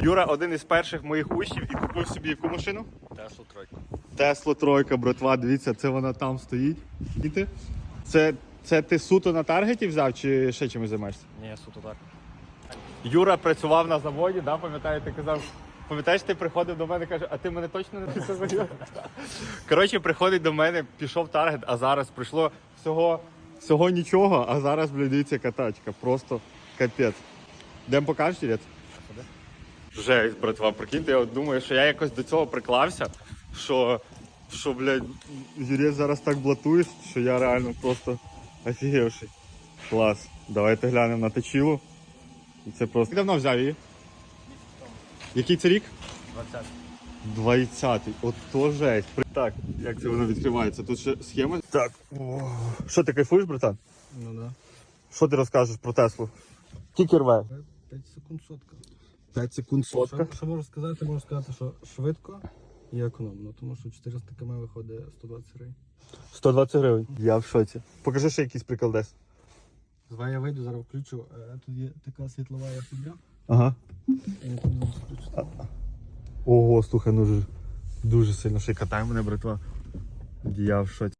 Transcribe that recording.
Юра один із перших моїх учнів і купив собі яку машину? Теслу тройку. Тесло тройка, братва, дивіться, це вона там стоїть. І ти? Це, це ти суто на таргеті взяв чи ще чимось займаєшся? Ні, суто так. Юра працював на заводі, да, пам'ятаю, ти казав. Пам'ятаєш, ти приходив до мене і каже, а ти мене точно не писав? Коротше, приходить до мене, пішов таргет, а зараз прийшло всього, всього нічого, а зараз, блядь, дивіться, яка тачка. Просто капець. Дем покажеш, Юрець? Жесть, братва, прикиньте, я от думаю, що я якось до цього приклався, що, що блядь, Юрець зараз так блатуєш, що я реально просто офігевший. Клас. Давайте глянемо на точилу. І Це просто. Ти давно взяв її? Який це рік? 20. 20-й. От то жесть. При- Так, як це воно відкривається? Тут ще схема. Так. О. Що ти кайфуєш, братан? Ну да. Що ти розкажеш про Теслу? Тільки рве. 5 секунд сотка. 5 секунд Що, що можу сказати? Можу сказати, що швидко і економно, тому що 400 км виходить 120 гривень. 120 гривень. Я в шоці. Покажи ще якийсь прикол десь. Звай я вийду, зараз включу. Е, Тут є така світлова фігня. Ага. І я тут можу включити. Ого, слухай, ну ж дуже сильно ще й катає мене, братва. Я в шоці.